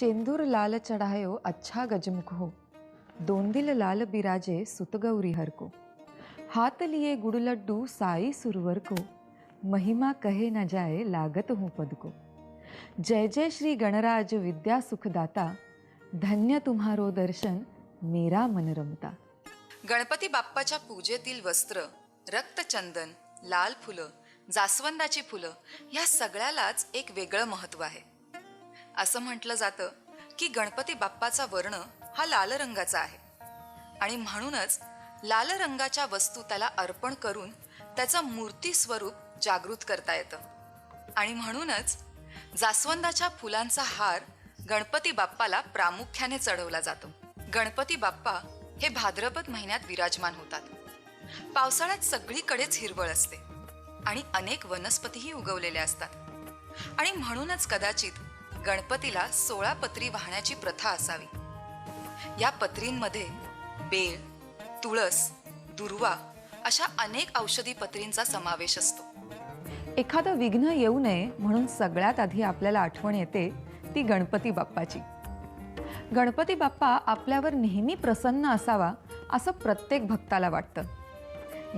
चेंदूर लाल चढायो अच्छा गजमुख हो दोंदिल लाल बिराजे सुतगौरी हर को हात लिए गुड़ लड्डू साई सुरवर को महिमा कहे न जाए लागत हूँ पद को जय जय श्री गणराज विद्या सुखदाता धन्य तुम्हारो दर्शन मेरा मन रमता। गणपती बाप्पाच्या पूजेतील वस्त्र रक्तचंदन लाल फुलं जास्वंदाची फुलं ह्या सगळ्यालाच एक वेगळं महत्त्व आहे. असं म्हटलं जातं की गणपती बाप्पाचा वर्ण हा लाल रंगाचा आहे. आणि म्हणूनच लाल रंगाच्या वस्तू त्याला अर्पण करून त्याचं मूर्ती स्वरूप जागृत करता येतं. आणि म्हणूनच जास्वंदाच्या फुलांचा हार गणपती बाप्पाला प्रामुख्याने चढवला जातो. गणपती बाप्पा हे भाद्रपद महिन्यात विराजमान होतात. पावसाळ्यात सगळीकडेच हिरवळ असते आणि अनेक वनस्पतीही उगवलेल्या असतात. आणि म्हणूनच कदाचित गणपतीला सोळा पत्री वाहण्याची प्रथा असावी. या पत्रींमध्ये बेळ तुळस दुर्वा अशा अनेक औषधी पत्रींचा समावेश असतो. एखादं विघ्न येऊ नये म्हणून सगळ्यात आधी आपल्याला आठवण येते ती गणपती बाप्पाची. गणपती बाप्पा आपल्यावर नेहमी प्रसन्न असावा असं प्रत्येक भक्ताला वाटतं.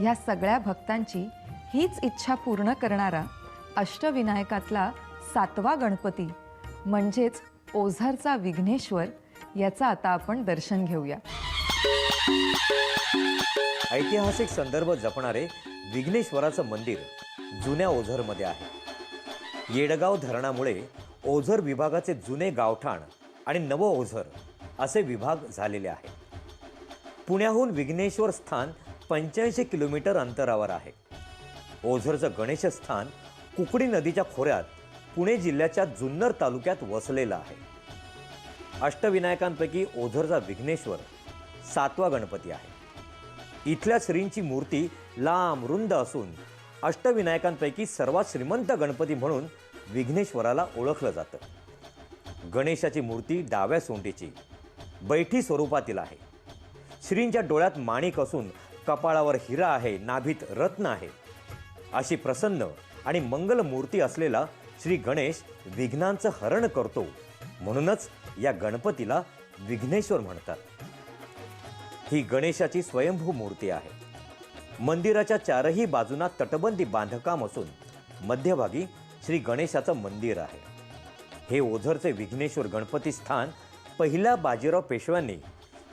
या सगळ्या भक्तांची हीच इच्छा पूर्ण करणारा अष्टविनायकातला सातवा गणपती म्हणजेच ओझरचा विघ्नेश्वर याचं आता आपण दर्शन घेऊया. ऐतिहासिक संदर्भ जपणारे विघ्नेश्वराचं मंदिर जुन्या ओझरमध्ये आहे. येडगाव धरणामुळे ओझर विभागाचे जुने गावठाण आणि नव ओझर असे विभाग झालेले आहेत पुण्याहून विघ्नेश्वर स्थान पंच्याऐंशी किलोमीटर अंतरावर आहे. ओझरचं गणेश स्थान कुकडी नदीच्या खोऱ्यात पुणे जिल्ह्याच्या जुन्नर तालुक्यात वसलेलं आहे. अष्टविनायकांपैकी ओझरचा विघ्नेश्वर सातवा गणपती आहे. इथल्या श्रींची मूर्ती लांब रुंद असून अष्टविनायकांपैकी सर्वात श्रीमंत गणपती म्हणून विघ्नेश्वराला ओळखलं जातं. गणेशाची मूर्ती डाव्या सोंडीची बैठी स्वरूपातील आहे. श्रींच्या डोळ्यात माणिक असून कपाळावर हिरा आहे नाभीत रत्न आहे. अशी प्रसन्न आणि मंगल मूर्ती असलेला श्री गणेश विघ्नांचं हरण करतो. म्हणूनच या गणपतीला विघ्नेश्वर म्हणतात. ही गणेशाची स्वयंभू मूर्ती आहे. मंदिराच्या चारही बाजूंना तटबंदी बांधकाम असून मध्यभागी श्री गणेशाचं मंदिर आहे. हे ओझरचे विघ्नेश्वर गणपती स्थान पहिल्या बाजीराव पेशव्यांनी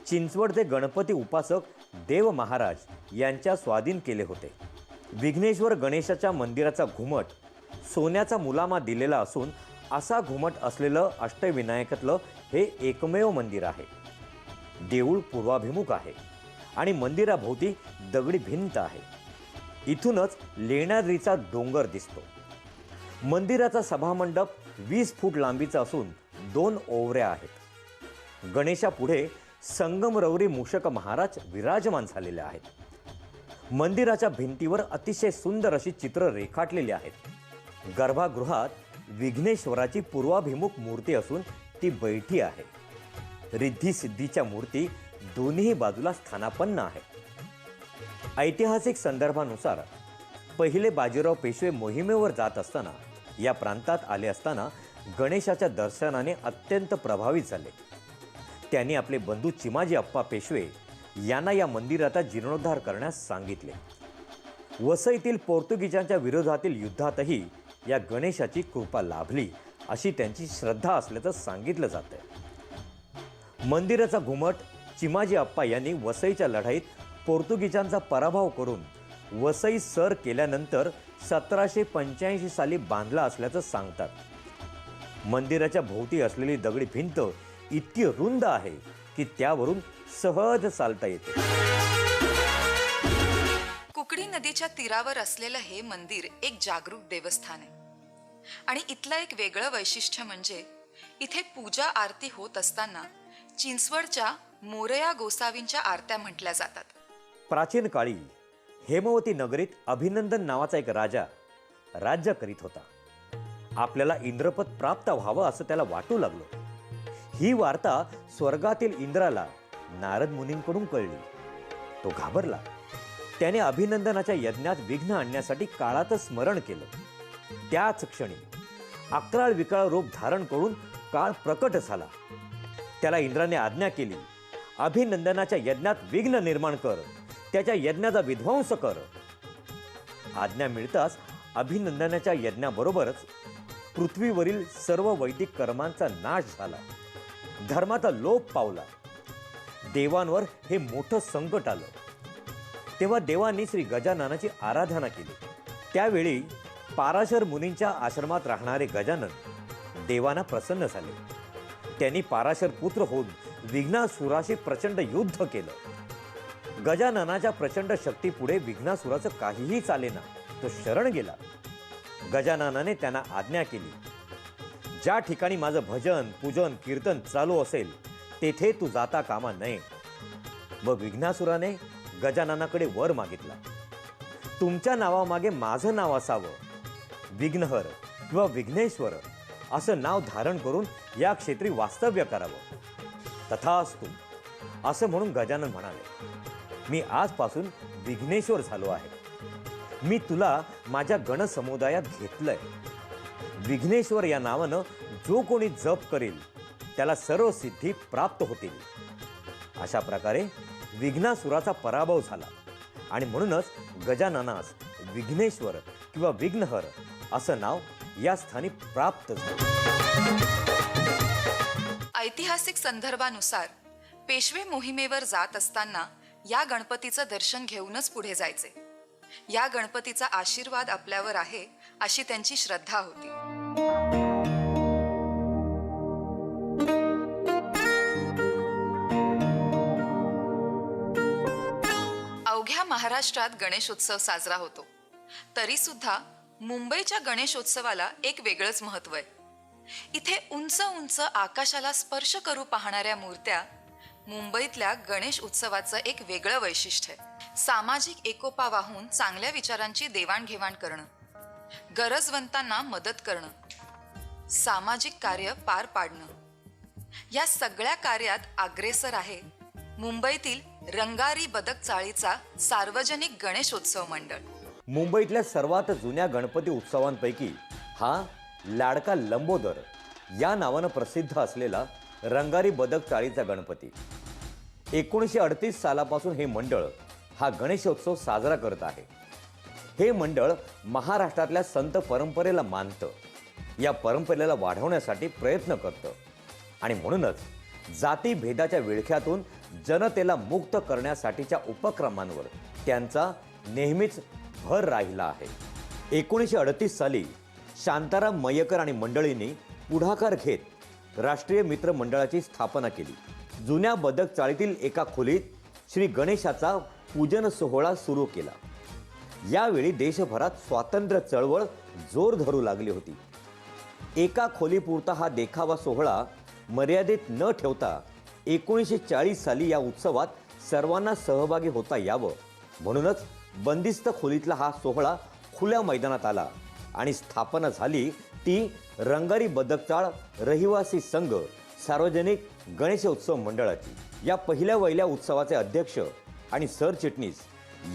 चिंचवडचे गणपती उपासक देव महाराज यांच्या स्वाधीन केले होते. विघ्नेश्वर गणेशाच्या मंदिराचा घुमट सोन्याचा मुलामा दिलेला असून असा घुमट असलेलं अष्टविनायकातलं हे एकमेव मंदिर आहे. देऊळ पूर्वाभिमुख आहे आणि मंदिराभोवती दगडी भिंत आहे. इथूनच लेण्याद्रीचा डोंगर दिसतो. मंदिराचा सभामंडप वीस फूट लांबीचा असून दोन ओवऱ्या आहेत. गणेशापुढे संगमरवरी मूषक महाराज विराजमान झालेले आहेत. मंदिराच्या भिंतीवर अतिशय सुंदर अशी चित्र रेखाटलेली आहेत. गर्भागृहात विघ्नेश्वराची पूर्वाभिमुख मूर्ती असून ती बैठी आहे. रिद्धी सिद्धीच्या मूर्ती दोन्ही बाजूला स्थानापन्न आहेत ऐतिहासिक संदर्भानुसार पहिले बाजीराव पेशवे मोहिमेवर जात असताना या प्रांतात आले असताना गणेशाच्या दर्शनाने अत्यंत प्रभावित झाले. त्यांनी आपले बंधू चिमाजी अप्पा पेशवे यांना या मंदिराचा जीर्णोद्धार करण्यास सांगितले. वसईतील पोर्तुगीजांच्या विरोधातील युद्धातही या गणेशाची कृपा लाभली अशी त्यांची श्रद्धा असल्याचं सांगितलं जातं मंदिराचा घुमट चिमाजी अप्पा यांनी वसईच्या लढाईत पोर्तुगीजांचा पराभव करून वसई सर केल्यानंतर सतराशे पंच्याऐंशी साली बांधला असल्याचं सांगतात. मंदिराच्या भोवती असलेली दगडी भिंत इतकी रुंद आहे की त्यावरून सहज चालता येते. कुकडी नदीच्या तीरावर असलेलं हे मंदिर एक जागरूक देवस्थान आहे. आणि इथलं एक वेगळं वैशिष्ट्य म्हणजे इथे पूजा आरती होत असताना चिंचवडच्या मोरया गोसावींच्या आरत्या म्हटल्या जातात. प्राचीन काळी हेमवती नगरीत अभिनंदन नावाचा एक राजा राज्य करीत होता. आपल्याला इंद्रपद प्राप्त व्हावं असं त्याला वाटू लागलं. ही वार्ता स्वर्गातील इंद्राला नारद मुनींकडून कळली. तो घाबरला. त्याने अभिनंदनाच्या यज्ञात विघ्न आणण्यासाठी काळाचं स्मरण केलं. त्याच क्षणी अकराळ विकराळ रूप धारण करून काळ प्रकट झाला. त्याला इंद्राने आज्ञा केली अभिनंदनाच्या यज्ञात विघ्न निर्माण कर त्याच्या यज्ञाचा विध्वंस कर. आज्ञा मिळताच अभिनंदनाच्या यज्ञाबरोबरच पृथ्वीवरील सर्व वैदिक कर्मांचा नाश झाला. धर्माचा लोप पावला. देवांवर हे मोठं संकट आलं. तेव्हा देवांनी श्री गजाननाची आराधना केली. त्यावेळी पाराशर मुनींच्या आश्रमात राहणारे गजानन देवांना प्रसन्न झाले. त्यांनी पाराशर पुत्र होऊन विघ्नासुराशी प्रचंड युद्ध केलं. गजाननाच्या प्रचंड शक्तीपुढे विघ्नासुराचं काहीही चालेना तो शरण गेला. गजाननाने त्यांना आज्ञा केली ज्या ठिकाणी माझं भजन पूजन कीर्तन चालू असेल तेथे तू जाता कामा नये. व विघ्नासुराने गजाननाकडे वर मागितला. तुमच्या नावामागे माझं नाव असावं. विघ्नहर किंवा विघ्नेश्वर असं नाव धारण करून या क्षेत्री वास्तव्य करावं. तथास्तु असं म्हणून गजानन म्हणाले मी आजपासून विघ्नेश्वर झालो आहे. मी तुला माझ्या गणसमुदायात घेतलंय. विघ्नेश्वर या नावानं जो कोणी जप करेल त्याला सर्व सिद्धी प्राप्त होतील. अशा प्रकारे विघ्नासुराचा पराभव झाला. आणि म्हणूनच गजाननास विघ्नेश्वर किंवा विघ्नहर असं नाव या स्थानी प्राप्त झालं. ऐतिहासिक संदर्भानुसार पेशवे मोहिमेवर जात असताना या गणपतीचं दर्शन घेऊनच पुढे जायचे. या गणपतीचा आशीर्वाद आपल्यावर आहे अशी त्यांची श्रद्धा होती. महाराष्ट्रात गणेशोत्सव साजरा होतो. तरी सुद्धा मुंबईच्या गणेशोत्सवाला एक वेगळंच महत्त्व आहे. इथे उंच उंच आकाशाला स्पर्श करू पाहणाऱ्या मूर्त्या मुंबईतल्या गणेश उत्सवाचं एक वेगळं वैशिष्ट्य आहे. सामाजिक एकोपा वाहून चांगल्या विचारांची देवाणघेवाण करणं गरजवंतांना मदत करणं सामाजिक कार्य पार पाडणं या सगळ्या कार्यात अग्रेसर आहे मुंबईतील रंगारी बदक चाळीचा सार्वजनिक गणेशोत्सव मंडळ. मुंबईतल्या सर्वात जुन्या गणपती उत्सवांपैकी हा लाडका लंबोदर या नावानं प्रसिद्ध असलेला रंगारी बदक चाळीचा गणपती. एकोणीसशे अडतीस सालापासून हे मंडळ हा गणेशोत्सव साजरा करत आहे. हे मंडळ महाराष्ट्रातल्या संत परंपरेला मानतं या परंपरेला वाढवण्यासाठी प्रयत्न करतं आणि म्हणूनच जातीभेदाच्या विळख्यातून जनतेला मुक्त करण्यासाठीच्या उपक्रमांवर त्यांचा नेहमीच भर राहिला आहे. एकोणीसशे अडतीस साली शांताराम मय्यकर आणि मंडळींनी पुढाकार घेत राष्ट्रीय मित्र मंडळाची स्थापना केली. जुन्या बदक चाळीतील एका खोलीत श्री गणेशाचा पूजन सोहळा सुरू केला. यावेळी देशभरात स्वातंत्र्य चळवळ जोर धरू लागली होती. एका खोलीपुरता हा देखावा सोहळा मर्यादित न ठेवता एकोणीसशे चाळीस साली या उत्सवात सर्वांना सहभागी होता यावं. म्हणूनच बंदिस्त खोलीतला हा सोहळा खुल्या मैदानात आला आणि स्थापना झाली ती रंगारी बदकचाळ रहिवासी संघ सार्वजनिक गणेशोत्सव मंडळाची. या पहिल्या वहिल्या उत्सवाचे अध्यक्ष आणि सरचिटणीस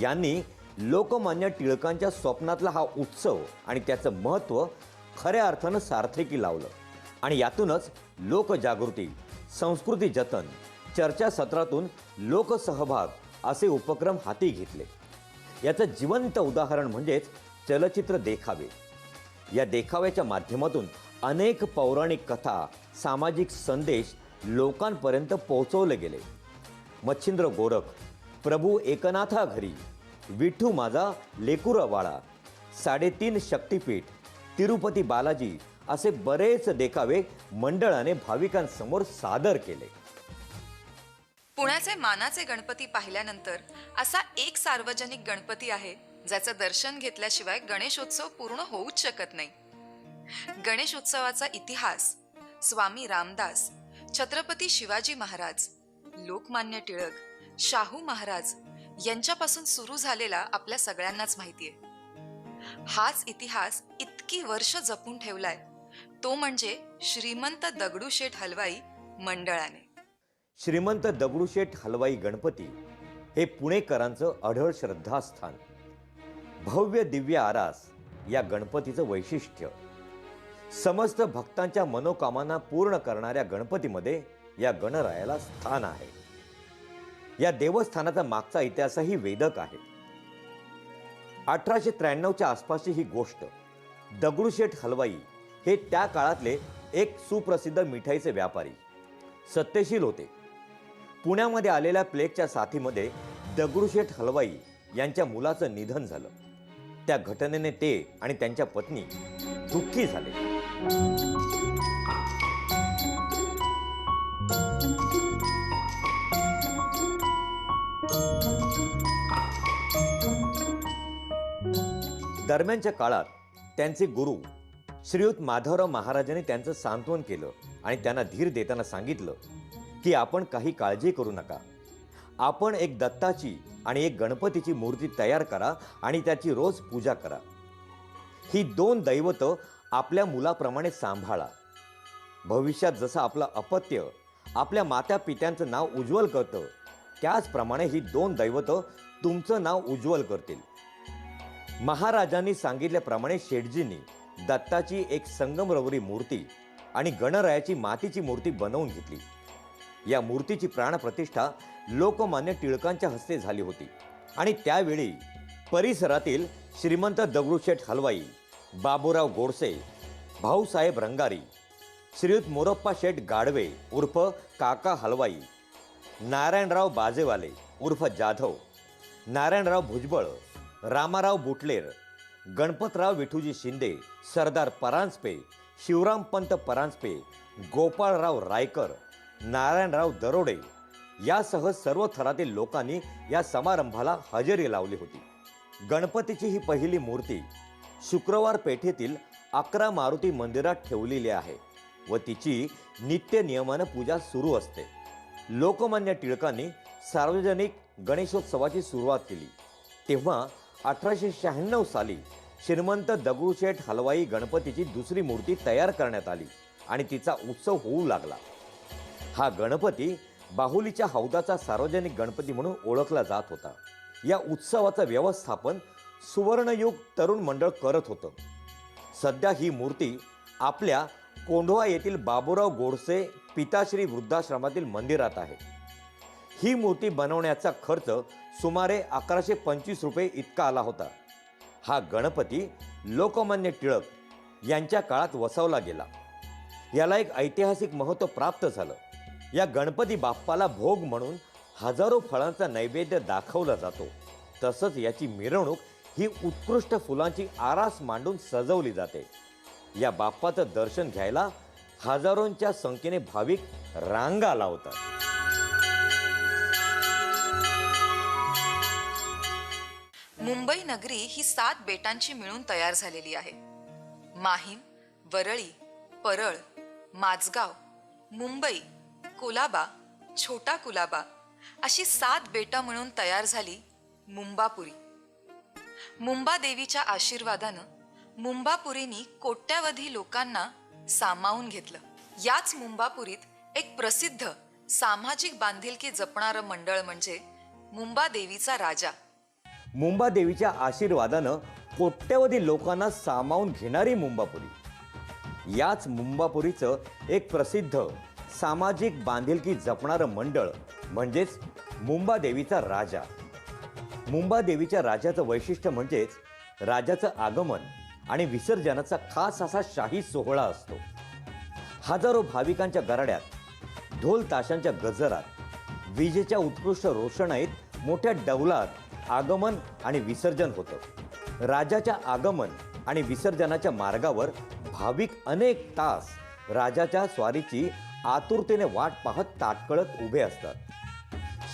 यांनी लोकमान्य टिळकांच्या स्वप्नातला हा उत्सव आणि त्याचं महत्त्व खऱ्या अर्थानं सार्थकी लावलं आणि यातूनच लोकजागृती संस्कृती जतन चर्चासत्रातून लोकसहभाग असे उपक्रम हाती घेतले. याचं जिवंत उदाहरण म्हणजेच चलचित्र देखावे. या देखाव्याच्या माध्यमातून अनेक पौराणिक कथा सामाजिक संदेश लोकांपर्यंत पोहोचवले गेले. मच्छिंद्र गोरख प्रभू एकनाथा घरी विठू माझा लेकुरवाळा साडेतीन शक्तिपीठ तिरुपती बालाजी असे बरेच देखावे मंडळाने भाविकांसमोर सादर केले. पुण्याचे मानाचे गणपती पाहिल्यानंतर असा एक सार्वजनिक गणपती आहे ज्याचं दर्शन घेतल्याशिवाय गणेशोत्सव पूर्ण होऊच शकत नाही. गणेशोत्सवाचा इतिहास स्वामी रामदास छत्रपती शिवाजी महाराज लोकमान्य टिळक शाहू महाराज यांच्यापासून सुरू झालेला आपल्या सगळ्यांनाच माहितीये. हाच इतिहास इतकी वर्ष जपून ठेवलाय तो म्हणजे श्रीमंत दगडूशेठ हलवाई मंडळाने. श्रीमंत दगडूशेठ हलवाई गणपती हे पुणेकरांचं अढळ श्रद्धास्थान. भव्य दिव्य आरास या गणपतीचं वैशिष्ट्य. समस्त भक्तांच्या मनोकामना पूर्ण करणाऱ्या गणपतीमध्ये या गणरायाला स्थान आहे. या देवस्थानाचा मागचा इतिहासही वेदक आहे. अठराशे त्र्याण्णवच्या आसपासची ही गोष्ट दगडूशेठ हलवाई हे त्या काळातले एक सुप्रसिद्ध मिठाईचे व्यापारी. सत्यशील होते. पुण्यामध्ये आलेल्या प्लेगच्या साथीमध्ये दगडूशेठ हलवाई यांच्या मुलाचं निधन झालं. त्या घटनेने ते आणि त्यांच्या पत्नी दुःखी झाले. दरम्यानच्या काळात त्यांचे गुरु श्रीयुत माधवराव महाराजांनी त्यांचं सांत्वन केलं आणि त्यांना धीर देताना सांगितलं की आपण काही काळजी करू नका. आपण एक दत्ताची आणि एक गणपतीची मूर्ती तयार करा आणि त्याची रोज पूजा करा. ही दोन दैवत आपल्या मुलाप्रमाणे सांभाळा. भविष्यात जसं आपलं अपत्य आपल्या माता पित्यांचं नाव उज्ज्वल करतं त्याचप्रमाणे ही दोन दैवत तुमचं नाव उज्ज्वल करतील. महाराजांनी सांगितल्याप्रमाणे शेठजींनी दत्ताची एक संगमरवरी मूर्ती आणि गणरायाची मातीची मूर्ती बनवून घेतली. या मूर्तीची प्राणप्रतिष्ठा लोकमान्य टिळकांच्या हस्ते झाली होती. आणि त्यावेळी परिसरातील श्रीमंत दगडूशेठ हलवाई बाबूराव गोडसे भाऊसाहेब रंगारी श्रीयुत मोरप्पा शेठ गाडवे उर्फ काका हलवाई नारायणराव बाजेवाले उर्फ जाधव नारायणराव भुजबळ रामाराव बुटलेर गणपतराव विठूजी शिंदे सरदार परांजपे शिवरामपंत परांजपे गोपाळराव रायकर नारायणराव दरोडे यासह सर्व थरातील लोकांनी या समारंभाला हजेरी लावली होती. गणपतीची ही पहिली मूर्ती शुक्रवार पेठेतील अकरा मारुती मंदिरात ठेवलेली आहे व तिची नित्य नियमानं पूजा सुरू असते. लोकमान्य टिळकांनी सार्वजनिक गणेशोत्सवाची सुरुवात केली. तेव्हा अठराशे शहाण्णव साली श्रीमंत दगडूशेठ हलवाई गणपतीची दुसरी मूर्ती तयार करण्यात आली आणि तिचा उत्सव होऊ लागला. हा गणपती बाहुलीच्या हौदाचा सार्वजनिक गणपती म्हणून ओळखला जात होता. या उत्सवाचं व्यवस्थापन सुवर्णयुग तरुण मंडळ करत होतं. सध्या ही मूर्ती आपल्या कोंढवा येथील बाबुराव गोडसे पिताश्री वृद्धाश्रमातील मंदिरात आहे. ही मूर्ती बनवण्याचा खर्च सुमारे अकराशे पंचवीस रुपये इतका आला होता. हा गणपती लोकमान्य टिळक यांच्या काळात वसवला गेला. याला एक ऐतिहासिक महत्त्व प्राप्त झालं. या गणपती बाप्पाला भोग म्हणून हजारो फळांचा नैवेद्य दाखवला जातो. तसंच याची मिरवणूक ही उत्कृष्ट फुलांची आरास मांडून सजवली जाते. या बाप्पाचं दर्शन घ्यायला हजारोंच्या संख्येने भाविक रांगा लावतात. मुंबई नगरी ही सात बेटांची मिळून तयार झालेली आहे. माहीम वरळी परळ माजगाव मुंबई कुलाबा छोटा कुलाबा अशी सात बेटं मिळून तयार झाली मुंबापुरी. मुंबा देवीच्या आशीर्वादानं मुंबापुरीनी कोट्यावधी लोकांना सामावून घेतलं. याच मुंबापुरीत एक प्रसिद्ध सामाजिक बांधिलकी जपणारं मंडळ म्हणजे मुंबा देवीचा राजा. मुंबा देवीच्या आशीर्वादानं कोट्यवधी लोकांना सामावून घेणारी मुंबापुरी. याच मुंबापुरीचं एक प्रसिद्ध सामाजिक बांधिलकी जपणारं मंडळ म्हणजेच मुंबा देवीचा राजा. मुंबा देवीच्या राजाचं वैशिष्ट्य म्हणजेच राजाचं आगमन आणि विसर्जनाचा खास असा शाही सोहळा असतो. हजारो भाविकांच्या गराड्यात ढोल ताशांच्या गजरात विजेच्या उत्कृष्ट रोषणाईत मोठ्या डौलात आगमन आणि विसर्जन होतं. राजाच्या आगमन आणि विसर्जनाच्या मार्गावर भाविक अनेक तास राजाच्या स्वारीची आतुरतेने वाट पाहत ताटकळत उभे असतात.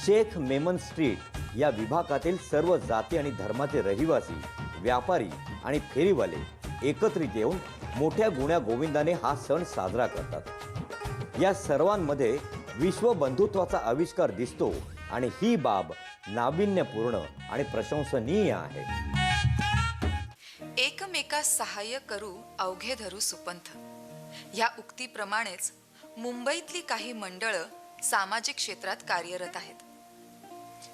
शेख मेमन स्ट्रीट या विभागातील सर्व जाती आणि धर्माचे रहिवासी व्यापारी आणि फेरीवाले एकत्रित येऊन मोठ्या गुण्या गोविंदाने हा सण साजरा करतात. या सर्वांमध्ये विश्वबंधुत्वाचा आविष्कार दिसतो आणि ही बाब नाविन्यपूर्ण आणि प्रशंसनीय आहे. एकमेकास सहाय्य करू अवघे धरू सुपंथ. या उक्तीप्रमाणेच मुंबईतली काही मंडळं सामाजिक क्षेत्रात कार्यरत आहेत.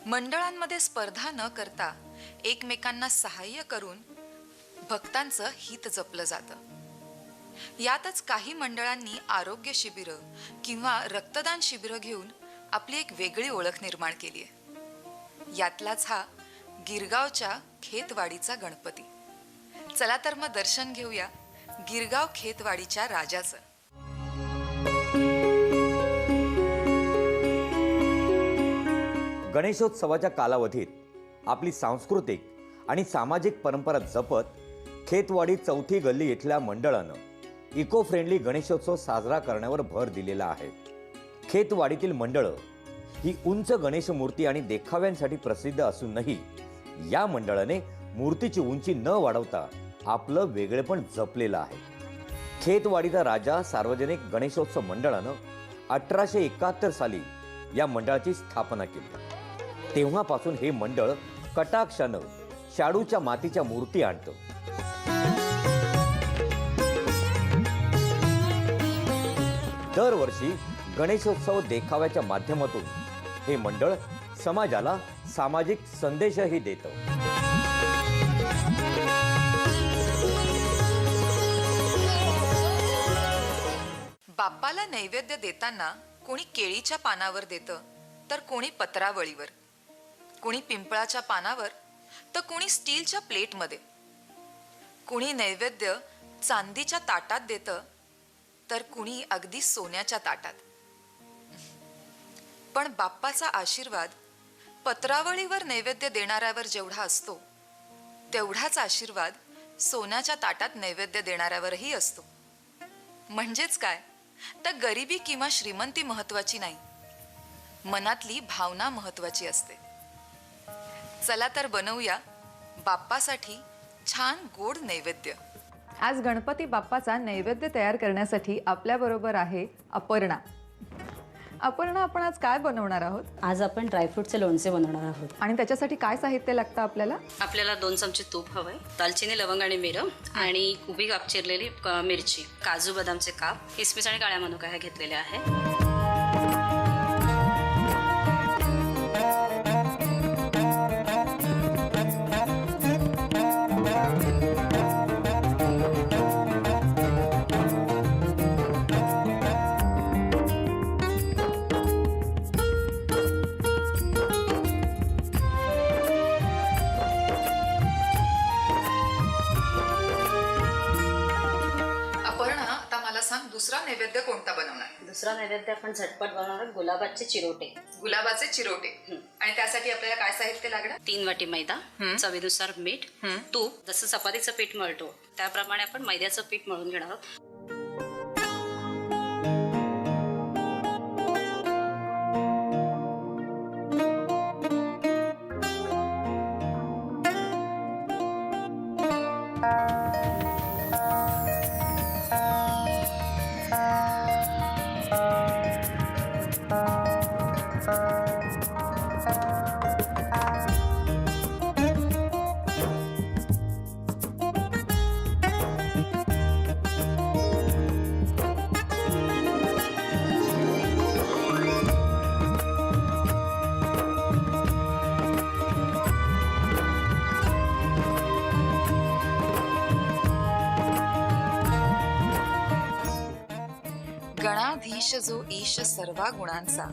मंडळांमध्ये स्पर्धा न करता एकमेकांना सहाय्य करून भक्तांचं हित जपलं जातं. यातच काही मंडळांनी आरोग्य शिबिरं किंवा रक्तदान शिबिरं घेऊन आपली एक वेगळी ओळख निर्माण केली आहे यातलाच हा गिरगावच्या खेतवाडीचा गणपती. चला तर मग दर्शन घेऊया गिरगाव खेतवाडीच्या राजाचं. गणेशोत्सवाच्या कालावधीत आपली सांस्कृतिक आणि सामाजिक परंपरा जपत खेतवाडी चौथी गल्ली इथल्या मंडळानं इको फ्रेंडली गणेशोत्सव साजरा करण्यावर भर दिलेला आहे. खेतवाडीतील मंडळं ही उंच गणेश मूर्ती आणि देखाव्यांसाठी प्रसिद्ध असूनही या मंडळाने मूर्तीची उंची न वाढवता आपलं वेगळेपण जपलेलं आहे. खेतवाडीचा राजा सार्वजनिक गणेशोत्सव मंडळानं अठराशे एकाहत्तर साली या मंडळाची स्थापना केली. तेव्हापासून हे मंडळ कटाक्षानं शाडूच्या मातीच्या मूर्ती आणतं. दरवर्षी गणेशोत्सव देखाव्याच्या माध्यमातून हे मंडळ समाजाला सामाजिक संदेशही देतं. बाप्पाला नैवेद्य देताना कोणी केळीच्या पानावर देतं तर कोणी पत्रावळीवर. कोणी पिंपळाच्या पानावर तर कोणी स्टीलच्या प्लेटमध्ये. कुणी नैवेद्य चांदीच्या ताटात देतं तर कुणी अगदी सोन्याच्या ताटात. पण बाप्पाचा आशीर्वाद पत्रावळीवर नैवेद्य देणाऱ्यावर जेवढा असतो तेवढाच आशीर्वाद सोन्याच्या ताटात नैवेद्य देणाऱ्यावरही असतो. म्हणजेच काय? तर गरिबी किंवा श्रीमंती महत्वाची नाही. मनातली भावना महत्वाची असते. चला तर बनवूया बाप्पासाठी छान गोड नैवेद्य. आज गणपती बाप्पाचा नैवेद्य तयार करण्यासाठी आपल्याबरोबर आहे अपर्णा. अपर्णा आपण आज काय बनवणार आहोत? आज आपण ड्रायफ्रूटचे लोणचे बनवणार आहोत. आणि त्याच्यासाठी काय साहित्य लागतं आपल्याला? आपल्याला दोन चमचे तूप हवंय दालचिनी लवंग आणि मिरं आणि उभी काप चिरलेली मिरची काजू बदामचे काप किसमिस आणि काळ्या मनुका ह्या घेतलेल्या आहेत. दुसरा नैवेद्य कोणता बनवणार? दुसरा नैवेद्य आपण झटपट बनवणार गुलाबाचे चिरोटे. गुलाबाचे चिरोटे. आणि त्यासाठी आपल्याला काय साहित्य लागणार? तीन वाटी मैदा चवीनुसार मीठ तूप जसं चपातीचं पीठ मळतो त्याप्रमाणे आपण मैद्याचं पीठ मळून घेणार आहोत. जो ईश सर्वा गुणांचा.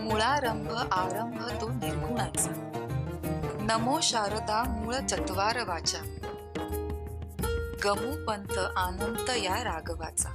मुळारंभ आरंभ तो निर्गुणाचा. नमो शारदा मूळ चत्वार वाचा गमुपंत आनंत या रागवाचा